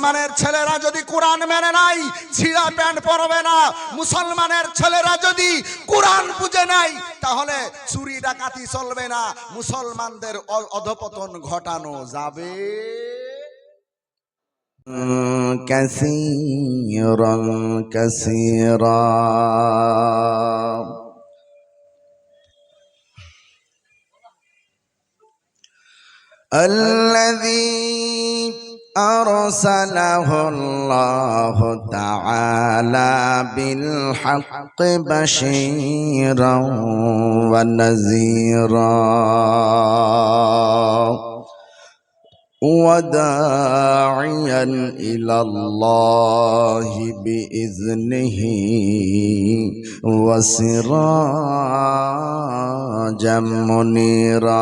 মুসলমানের ছেলেরা যদি কোরআন মেনে নাই ছিঁড়া প্যান্ট পরবে না মুসলমানের ছেলেরা যদি কোরআন বুঝে নাই তাহলে চুরি ডাকাতি চলবে না মুসলমানদের অ- অধপতন ঘটানো যাবে كثيرا كثيرا الذي أرسله الله تعالى بالحق بشيرا ونذيرا. وداعيا إلى الله بإذنه وسراجا منيرا.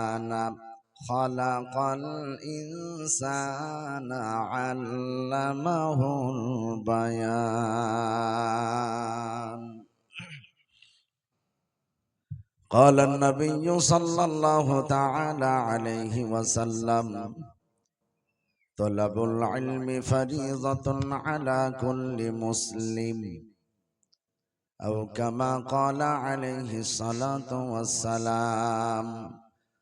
خلق الإنسان علمه البيان قال النبي صلى الله تعالى عليه وسلم طلب العلم فريضة على كل مسلم أو كما قال عليه الصلاة والسلام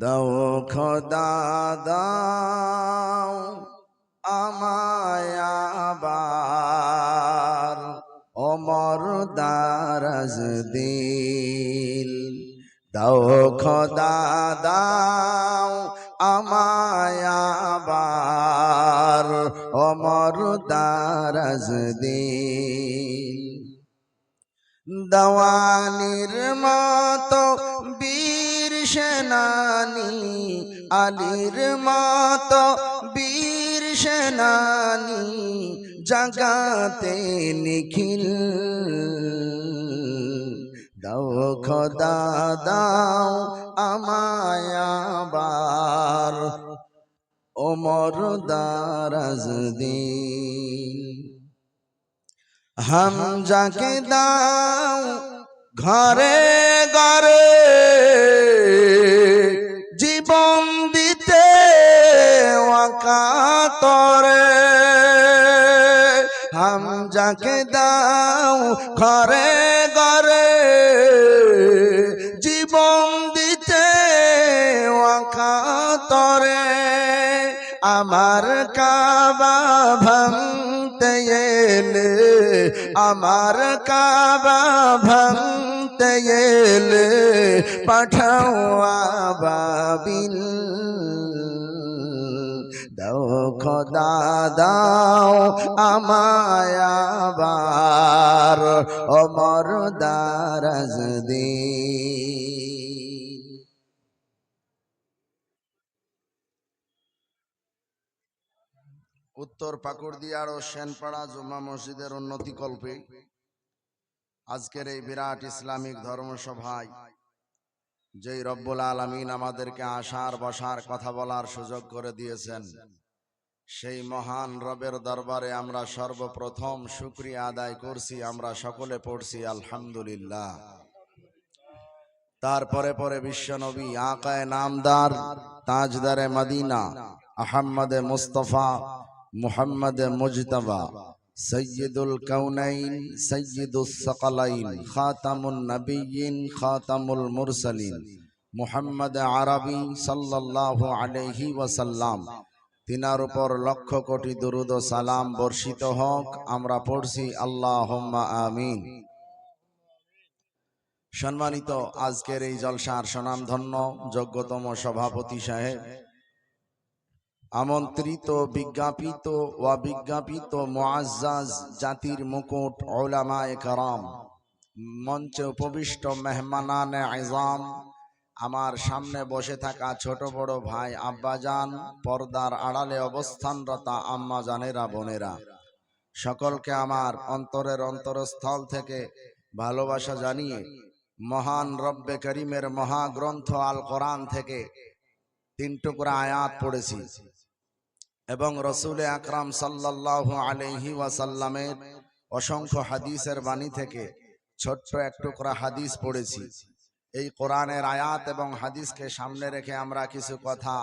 দাও খোদা, দাও আমায় আবার অমর দারাজ দিল। দাও খোদা, দাও আমায় আবার অমর দারাজ দিল। দেওয়ানির মতো বীর সেনানি, আলির মতো বীর সেনানি, জাগাতে নিখিল। দাও খোদা, দাও আমায় আবার, ওমর দারাজ দিন। হাম যাকে দাও ঘরে যাকে দাও ঘরে ঘরে। জীবন দিতে তরে আমার কাবা ভাঙতে এলে আমার কাবা ভাঙতে এলে পাঠাও আবাবিল। দাও খোদা দাও আমায় আবার অমর দারাজ দিন। উত্তর পাকুড়দিয়ার ও সেনপাড়া জুম্মা মসজিদের উন্নতি কল্পে আজকের এই বিরাট ইসলামিক ধর্মসভায় যেই রব্বুল আলমিন আমাদেরকে আসার বসার কথা বলার সুযোগ করে দিয়েছেন। সেই মহান রবের দরবারে আমরা সর্বপ্রথম শুক্রিয়া আদায় করছি, আমরা সকলে পড়ছি, আলহামদুলিল্লাহ। তারপরে পরে বিশ্বনবী আকায় নামদার, তাজদারে মদিনা, আহম্মদে মুস্তফা, মুহাম্মদে মুজতবা, সৈয়দুল কৌনাইন সৈয়দুল সকলাইন খাতামুল নবীন খাতামুল মুরসালিন, মুহাম্মদ আরবি সাল্লাল্লাহু আলাইহি ওয়াসাল্লাম তিনার উপর লক্ষ কোটি দুরুদ ও সালাম বর্ষিত হোক, আমরা পড়ছি আল্লাহুম্মা আমিন। সম্মানিত আজকের এই জলসার সুনামধন্য যোগ্যতম সভাপতি সাহেব, আমন্ত্রিত, বিজ্ঞাপিত ও বিজ্ঞাপিত মুআজ্জাজ জাতির মুকুট ওলামায়ে কারাম, মঞ্চে উপবিষ্ট মেহমানানে আইজাম আমার সামনে বসে থাকা ছোট বড় ভাই আব্বাজান পর্দার আড়ালে অবস্থানরতা আম্মা জানেরা বোনেরা। সকলকে আমার অন্তরের অন্তরস্থল থেকে ভালোবাসা জানিয়ে মহান রব্বে করিমের মহাগ্রন্থ আল কোরআন থেকে তিন টুকরা আয়াত পড়েছি এবং রসুল আকরাম সাল্লাল্লাহু আলাইহি ওয়াসাল্লামের অসংখ্য হাদিসের বাণী থেকে ছোট্ট এক টুকরা হাদিস পড়েছি। এই কোরআনের আয়াত এবং হাদিসকে সামনে রেখে আমরা কিছু কথা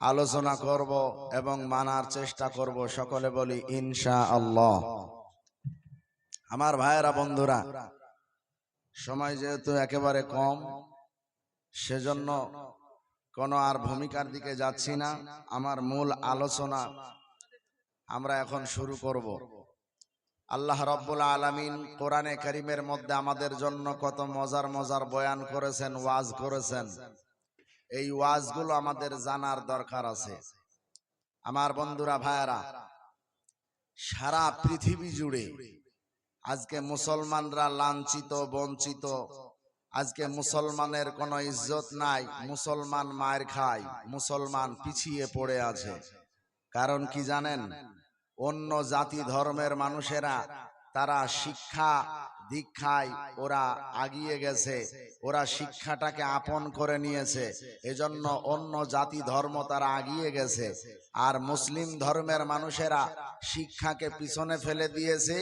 আলোচনা করব এবং মানার চেষ্টা করব। সকলে বলি ইনশা আল্লাহ আমার ভাইয়েরা, বন্ধুরা, সময় যেহেতু একেবারে কম, সেজন্য কোনো আর ভূমিকার দিকে যাচ্ছি না। আমার মূল আলোচনা আমরা এখন শুরু করব। আল্লাহ রব্বুল আলামিন কোরআনে করিমের মধ্যে আমাদের জন্য কত মজার মজার বয়ান করেছেন, ওয়াজ করেছেন। এই ওয়াজগুলো আমাদের জানার দরকার আছে। আমার বন্ধুরা, ভাইয়েরা, সারা পৃথিবী জুড়ে আজকে মুসলমানরা লাঞ্ছিত, বঞ্চিত, আজকে মুসলমানের কোনো ইজ্জত নাই, মুসলমান মায়ের খায়, মুসলমান পিছিয়ে পড়ে আছে। কারণ কি জানেন? অন্য জাতি ধর্মের মানুষেরা, তারা শিক্ষা দীক্ষায় ওরা আগিয়ে গেছে, ওরা শিক্ষাটাকে আপন করে নিয়েছে, এজন্য অন্য জাতি ধর্ম তারা আগিয়ে গেছে। আর মুসলিম ধর্মের মানুষেরা শিক্ষাকে পিছনে ফেলে দিয়েছে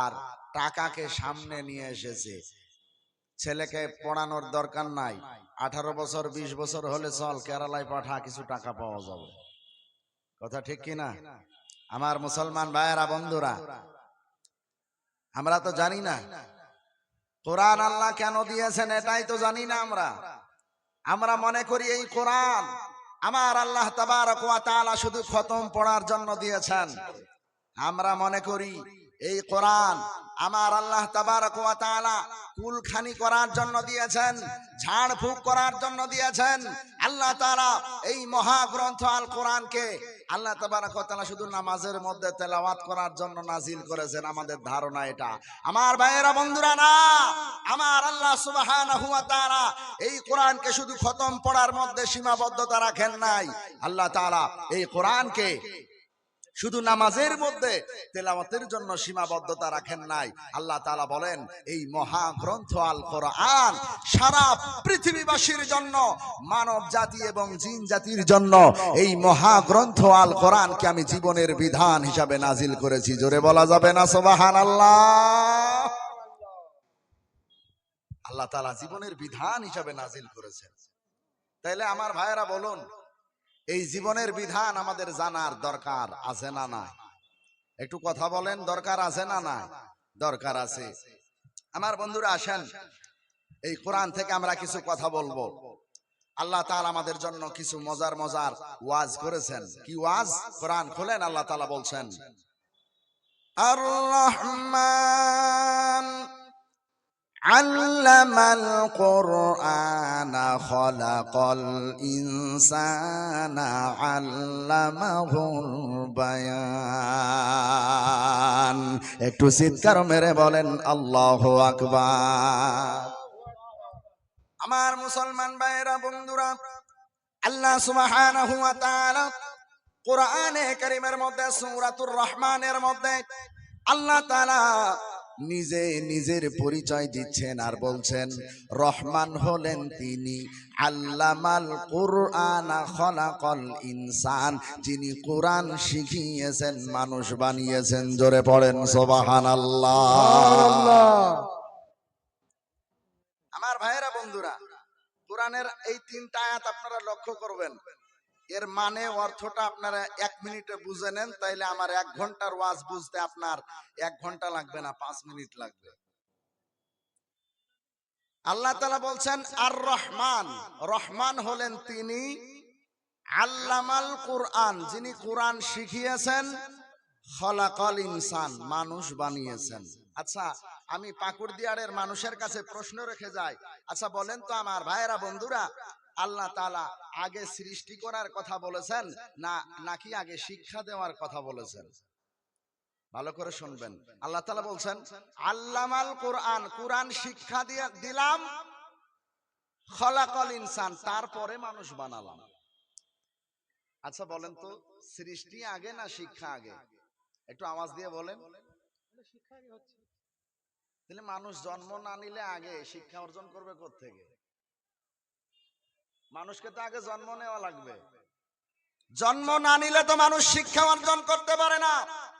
আর টাকাকে সামনে নিয়ে এসেছে। ছেলেকে পড়ানোর দরকার নাই, আঠারো বছর, বিশ বছর হলে চল, কেরালায় পাঠা, কিছু টাকা পাওয়া যাবে। কথা ঠিক কিনা? আমার মুসলমান ভাইয়েরা, বন্ধুরা, আমরা তো জানি না। কোরআন আল্লাহ কেন দিয়েছেন এটাই তো জানি না আমরা। আমরা মনে করি এই কোরআন আমার আল্লাহ তাবার শুধু খতম পড়ার জন্য দিয়েছেন। আমরা মনে করি এই কোরআন আমার আল্লাহ কুলখানি করার জন্য দিয়েছেন, ঝাড় ফুক করার জন্য দিয়েছেন। আল্লাহ তাআলা এই মহাগ্রন্থ আল কোরআনকে আল্লাহ তাবারক শুধু নামাজের মধ্যে তেলাওয়াত করার জন্য নাজিল করেছেন, আমাদের ধারণা এটা। আমার ভাইয়েরা, বন্ধুরা, না, আমার আল্লাহ সুবহানাহু ওয়া এই কোরআনকে শুধু খতম পড়ার মধ্যে সীমাবদ্ধতা রাখেন নাই। আল্লাহ তাআলা এই কোরআনকে শুধু নামাজের মধ্যে তেলাওয়াতের জন্য সীমাবদ্ধতা রাখেন নাই। আল্লাহ তাআলা বলেন, এই মহাগ্রন্থ আল কোরআন সারা পৃথিবীবাসীর জন্য মানব জাতি এবং জিন জাতির জন্য এই মহাগ্রন্থ আল কোরআনকে আমি জীবনের বিধান হিসাবে নাজিল করেছি। জোরে বলা যাবে না? সুবহান আল্লাহ আল্লাহ তাআলা জীবনের বিধান হিসাবে নাজিল করেছেন। তাইলে আমার ভাইয়েরা বলুন এই জীবনের বিধান আমাদের জানার দরকার আছে না নাই? একটু কথা বলেন, দরকার আছে না নাই? দরকার আছে। আমার বন্ধুরা, আসেন। এই কোরআন থেকে আমরা কিছু কথা বলব। আল্লাহ তাআলা আমাদের জন্য কিছু মজার মজার ওয়াজ করেছেন। কি ওয়াজ? কোরআন খোলেন, আল্লাহ তাআলা বলছেন আর রহমান علم القرآن خلق الإنسان علمه البيان একটু চিৎকার মেরে বলেন আল্লাহ আকবার আমার মুসলমান ভাইয়েরা বন্ধুরা আল্লাহ সুবহানাহু ওয়া তাআলা কোরআনে কারীমের মধ্যে সূরাতুর রহমানের মধ্যে আল্লাহ তাআলা নিজে নিজের পরিচয় দিচ্ছেন আর বলছেন, রহমান হলেন তিনি আল্লামাল কোরআন খলাকল ইনসান, যিনি কোরআন শিখিয়েছেন, মানুষ বানিয়েছেন। জোরে পড়েন সোবাহান আমার ভাইয়েরা, বন্ধুরা, কোরআনের এই তিনটা আয়াত আপনারা লক্ষ্য করবেন। এর মানে অর্থটা আপনারা এক মিনিটে বুঝে নেন, তাইলে আমার এক ঘণ্টার ওয়াজ বুঝতে আপনার এক ঘণ্টা লাগবে না, পাঁচ মিনিট লাগবে। আল্লাহ তালা বলছেন আর রহমান রহমান হলেন তিনি আল্লামাল কোরআন, যিনি কোরআন শিখিয়েছেন, খলাকল ইনসান, মানুষ বানিয়েছেন। আচ্ছা আমি পাকুড়দিয়ারের মানুষের কাছে প্রশ্ন রেখে যাই। আচ্ছা বলেন তো আমার ভাইয়েরা, বন্ধুরা আল্লাহ তালা আগে সৃষ্টি করার কথা বলেছেন, না, নাকি আগে শিক্ষা দেওয়ার কথা বলেছেন? ভালো করে শুনবেন। আল্লাহ তালা বলছেন, আল্লামাল কোরআন কোরআন শিক্ষা দিয়ে দিলাম, খলাকল ইনসান, তারপরে মানুষ বানালাম। আচ্ছা বলেন তো, সৃষ্টি আগে না শিক্ষা আগে? একটু আওয়াজ দিয়ে বলেন। তাহলে মানুষ জন্ম না নিলে আগে শিক্ষা অর্জন করবে থেকে মানুষকে তো আগে জন্ম নেওয়া লাগবে। জন্ম না নিলে তো মানুষ শিক্ষা অর্জন করতে পারে না।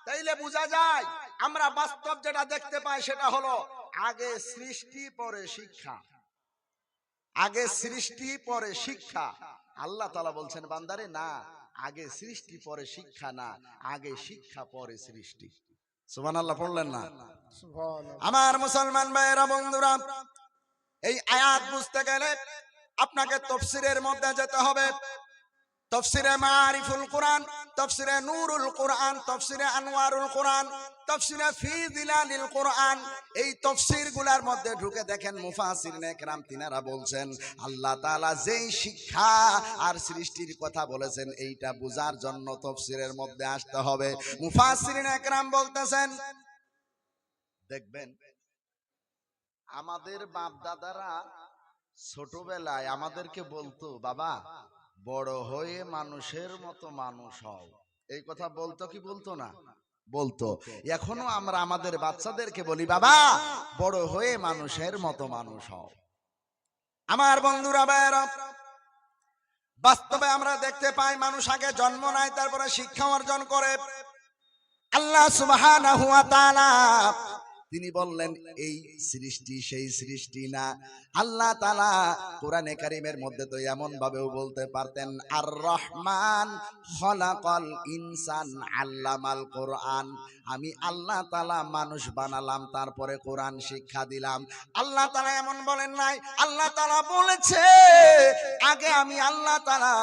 তাইলে বোঝা যায় আমরা বাস্তব যেটা দেখতে পাই সেটা হলো আগে সৃষ্টি পরে শিক্ষা। আগে সৃষ্টি পরে শিক্ষা। আল্লাহ তালা বলছেন বান্দারে না আগে সৃষ্টি পরে শিক্ষা না আগে শিক্ষা পরে সৃষ্টি। সুমান আল্লাহ পড়লেন না? আমার মুসলমান ভাইয়েরা বন্ধুরা এই আয়াত বুঝতে গেলে আপনাকে তফসিরের মধ্যে যেতে হবে। তফসিরে মারিফুল কোরআন, তফসিরে নূরুল কোরআন, তফসিরে আনোয়ারুল কোরআন, তফসিরে ফি দিলালিল কোরআন। এই তফসিরগুলার মধ্যে ঢুকে দেখেন মুফাসির নেকরাম তিনারা বলছেন, আল্লাহ তাআলা যেই শিক্ষা আর সৃষ্টির কথা বলেছেন, এইটা বোঝার জন্য তফসিরের মধ্যে আসতে হবে। মুফাসির নেকরাম বলতেছেন, দেখবেন, আমাদের বাপ দাদারা ছোটবেলায় আমাদেরকে বলতো, বাবা, বড় হয়ে মানুষের মতো মানুষ হও। এই কথা বলতো কি বলতো না? বলতো। এখনও আমরা আমাদের বাচ্চাদেরকে বলি, বাবা, বড় হয়ে মানুষের মতো মানুষ হও। আমার বন্ধুরা, ভাইয়েরা, বাস্তবে আমরা দেখতে পাই মানুষ আগে জন্ম নেয়, তারপরে শিক্ষা অর্জন করে। আল্লাহ সুবহানাহু ওয়া তাআলা তিনি বললেন, এই সৃষ্টি সেই সৃষ্টি না। আল্লাহ তালা কোরআনে কারিমের মধ্যে তো এমন ভাবেও বলতে পারতেন আর রহমান খলাকল ইনসান আল্লামাল কোরআন। আমি আল্লাহ তালা মানুষ বানালাম, তারপরে কোরআন শিক্ষা দিলাম। আল্লাহ তাআলা এমন বলেন নাই, আল্লাহ তাআলা বলেছে, আগে আমি আল্লাহ তালা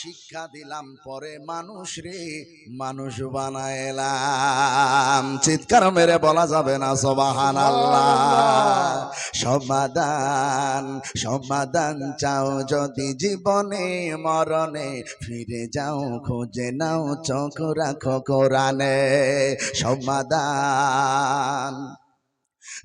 শিক্ষা দিলাম, পরে মানুষ রে মানুষ বানাইলাম। চিৎকার মেরে বলা যাবে না সবাহান সমাধান সমাধান চাও যদি জীবনে, মরণে। ফিরে যাও, খোঁজে নাও, চোখ রাখো কোরআনে। সমাধান।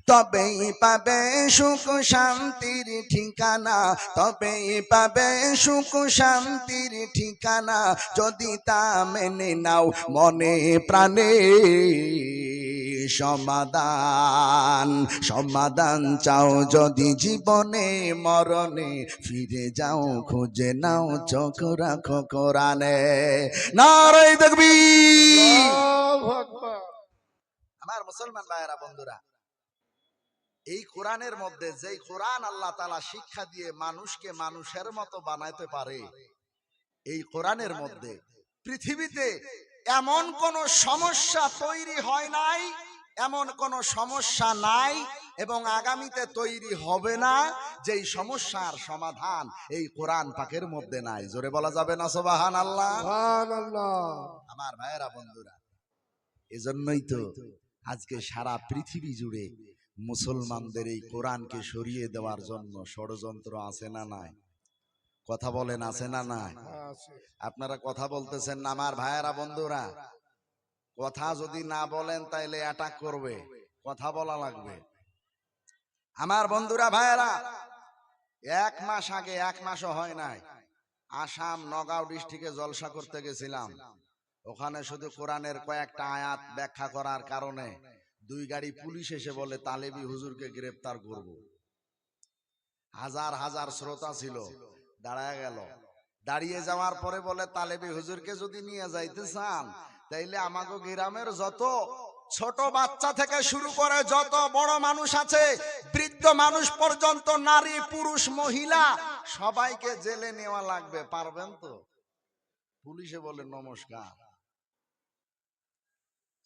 তবেই পাবে সুখ শান্তির ঠিকানা, তবেই পাবে সুখ শান্তির ঠিকানা। যদি তা মেনে নাও মনে প্রাণে। সমাধান সমাধান চাও যদি জীবনে মরণে ফিরে যাও খুঁজে নাও চোখ রাখো কোরআনে। নারাই দেখবি আমার মুসলমান ভাইয়েরা বন্ধুরা এই কোরআনের মধ্যে যেই কোরআন আল্লাহ তালা শিক্ষা দিয়ে মানুষকে মানুষের মতো বানাইতে পারে এই কোরআনের মধ্যে পৃথিবীতে এমন কোন সমস্যা তৈরি হয় নাই এমন কোন সমস্যা নাই এবং আগামীতে তৈরি হবে না যেই সমস্যার সমাধান এই কোরআন পাকের মধ্যে নাই। জোরে বলা যাবে না সোবাহান আল্লাহ আমার ভাইয়েরা বন্ধুরা এজন্যই তো আজকে সারা পৃথিবী জুড়ে মুসলমানদের এই কোরআনকে সরিয়ে দেওয়ার জন্য ষড়যন্ত্র আছে না নাই? কথা বলেন আছে না নাই? আপনারা কথা বলতেছেন না আমার ভাইয়েরা বন্ধুরা? কথা যদি না বলেন তাইলে অ্যাটাক করবে। কথা বলা লাগবে। আমার বন্ধুরা, ভাইয়েরা, এক মাস আগে, এক মাসও হয় নাই, আসাম নগাঁও ডিস্ট্রিক্টে জলসা করতে গেছিলাম। ওখানে শুধু কোরআনের কয়েকটা আয়াত ব্যাখ্যা করার কারণে দুই গাড়ি পুলিশ এসে বলে, তালেবি হুজুরকে গ্রেফতার করব। হাজার হাজার শ্রোতা ছিল, দাঁড়ায় গেল। দাঁড়িয়ে যাওয়ার পরে বলে, তালেবি হুজুরকে যদি নিয়ে যাইতে চান তাইলে আমাকে গ্রামের যত ছোট বাচ্চা থেকে শুরু করে যত বড় মানুষ আছে, বৃদ্ধ মানুষ পর্যন্ত, নারী, পুরুষ, মহিলা, সবাইকে জেলে নেওয়া লাগবে, পারবেন তো? পুলিশে বলে নমস্কার।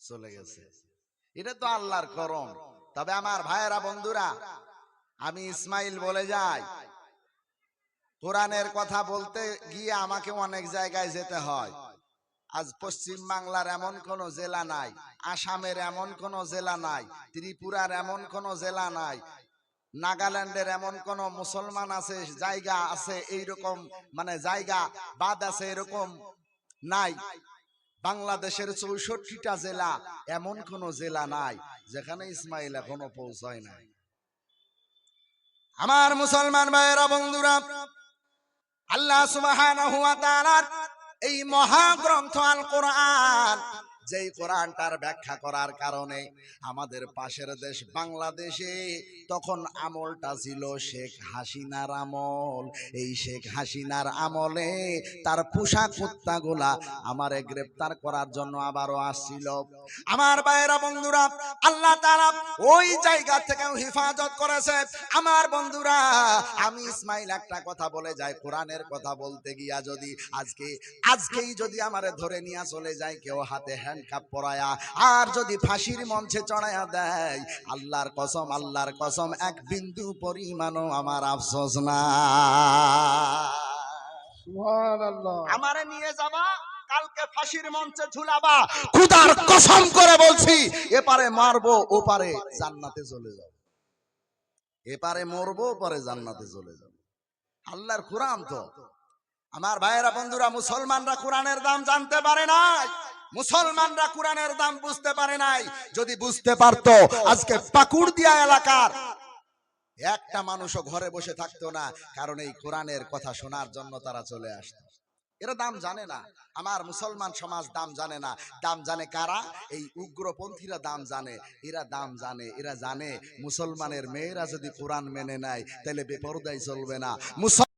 চলে গেছে। এটা তো আল্লাহর করম। তবে আমার ভাইয়েরা, বন্ধুরা, আমি ইসমাইল বলে যাই, কোরআনের কথা বলতে গিয়ে আমাকে অনেক জায়গায় যেতে হয়। আজ পশ্চিম বাংলার এমন কোন জেলা নাই, আসামের এমন কোন জেলা নাই, ত্রিপুরার এমন কোন জেলা নাই, নাগাল্যান্ডের এমন কোন মুসলমান আছে, জায়গা আছে এইরকম মানে জায়গা বাদ আছে এরকম নাই। বাংলাদেশের চৌষট্টিটা জেলা এমন কোন জেলা নাই, যেখানে ইসমাইল এখনও পৌঁছায় নাই। আমার মুসলমান ভাইয়েরা, বন্ধুরা, আল্লাহ তাআলার এই মহাগ্রন্থ আল কোরআন যেই কোরআনটার ব্যাখ্যা করার কারণে আমাদের পাশের দেশ বাংলাদেশে তখন আমলটা ছিল শেখ হাসিনার আমল। এই শেখ হাসিনার আমলে তার পোশাক কুত্তাগুলা আমারে গ্রেপ্তার করার জন্য আবারও আসছিল। আমার ভাইয়েরা, বন্ধুরা, আল্লাহ তাআলা ওই জায়গা থেকেও হেফাজত করেছে। আমার বন্ধুরা, আমি ইসমাইল একটা কথা বলে যাই, কোরআনের কথা বলতে গিয়া যদি আজকে, আজকেই যদি আমারে ধরে নিয়ে চলে যায়, কেউ হাতে হ্যান্ডকাপ পরায়া। আর যদি ফাঁসির মঞ্চে চড়াইয়া দেয় আল্লাহর কসম আল্লাহর কসম এক বিন্দু পরিমাণও আমার আফসোস না। আমারে নিয়ে যাবা কালকে ফাঁসির মঞ্চে ঝুলাবা। খুদার কসম করে বলছি এপারে মারবো ওপারে জান্নাতে চলে যাব। এপারে মরবো ওপারে জান্নাতে চলে যাব। আল্লাহর কোরআন তো। আমার ভাইয়েরা বন্ধুরা মুসলমানরা কোরআনের দাম জানতে পারে নাই। মুসলমানরা কোরআনের দাম বুঝতে পারে নাই। যদি বুঝতে পারতো, আজকে পাকুড়দিয়া এলাকার একটা মানুষও ঘরে বসে থাকতো না, কারণ এই কোরআনের কথা শোনার জন্য তারা চলে আসতো। এরা দাম জানে না। আমার মুসলমান সমাজ দাম জানে না। দাম জানে কারা? এই উগ্রপন্থীরা দাম জানে। এরা দাম জানে। এরা জানে মুসলমানের মেয়েরা যদি কোরআন মেনে নেয়, তাহলে বেপরদাই চলবে না। মুসল